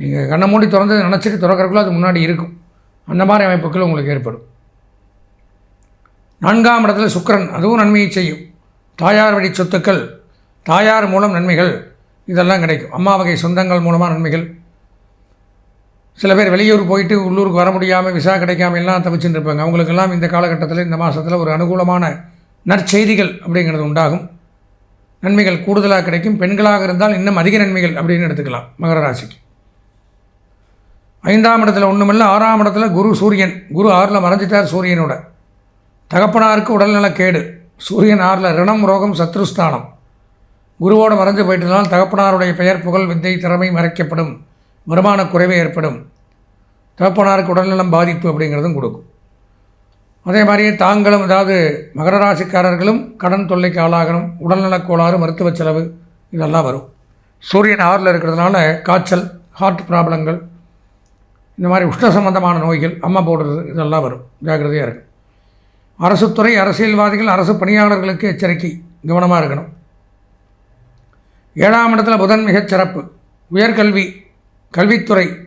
நீங்கள் கண்ணை மூடி திறந்து நினச்சிட்டு திறக்கிறக்குள்ள அது முன்னாடி இருக்கும். அந்த மாதிரி அமைப்புகள் உங்களுக்கு ஏற்படும். நான்காம் இடத்துல சுக்கிரன் அதுவும் நன்மையை செய்யும். தாயார் வழி சொத்துக்கள் தாயார் மூலம் நன்மைகள் இதெல்லாம் கிடைக்கும். அம்மா வகை சொந்தங்கள் மூலமாக நன்மைகள். சில பேர் வெளியூர் போயிட்டு உள்ளூருக்கு வர முடியாமல் விசா கிடைக்காம எல்லாம் தவிச்சுட்டு இருப்பாங்க. அவங்களுக்கெல்லாம் இந்த காலகட்டத்தில் இந்த மாதத்தில் ஒரு அனுகூலமான நற்செய்திகள் அப்படிங்கிறது உண்டாகும். நன்மைகள் கூடுதலாக கிடைக்கும். பெண்களாக இருந்தால் இன்னும் அதிக நன்மைகள் அப்படின்னு எடுத்துக்கலாம். மகர ராசிக்கு. ஐந்தாம் இடத்துல ஒன்றுமில்ல ஆறாம் இடத்துல குரு சூரியன். குரு ஆறில் மறைஞ்சிட்டார் சூரியனோட. தகப்பனாருக்கு உடல்நலக் கேடு. சூரியன் ஆறில் ரிணம் ரோகம் சத்ருஸ்தானம். குருவோடு மறைஞ்சு போயிட்டதால் தகப்பனாருடைய பெயர் புகழ் வித்தை திறமை மறைக்கப்படும். வருமான குறைவு ஏற்படும். தகப்பனாருக்கு உடல்நலம் பாதிப்பு அப்படிங்கிறதும் கொடுக்கும். அதே மாதிரியே தாங்களும் அதாவது மகர ராசிக்காரர்களும் கடன் தொல்லைக்கு ஆளாகணும். உடல்நலக் கோளாறு மருத்துவ செலவு இதெல்லாம் வரும். சூரியன் ஆறில் இருக்கிறதுனால காய்ச்சல் ஹார்ட் ப்ராப்ளங்கள் இந்த மாதிரி உஷ்ண சம்பந்தமான நோய்கள் அம்மா போடுறது இதெல்லாம் வரும். ஜாக்கிரதையாக இருக்கும் அரசுத்துறை அரசியல்வாதிகள் அரசு பணியாளர்களுக்கு எச்சரிக்கை. கவனமாக இருக்கணும். ஏழாம் இடத்துல புதன் மிகச் சிறப்பு உயர்கல்வி கல்வித்துறை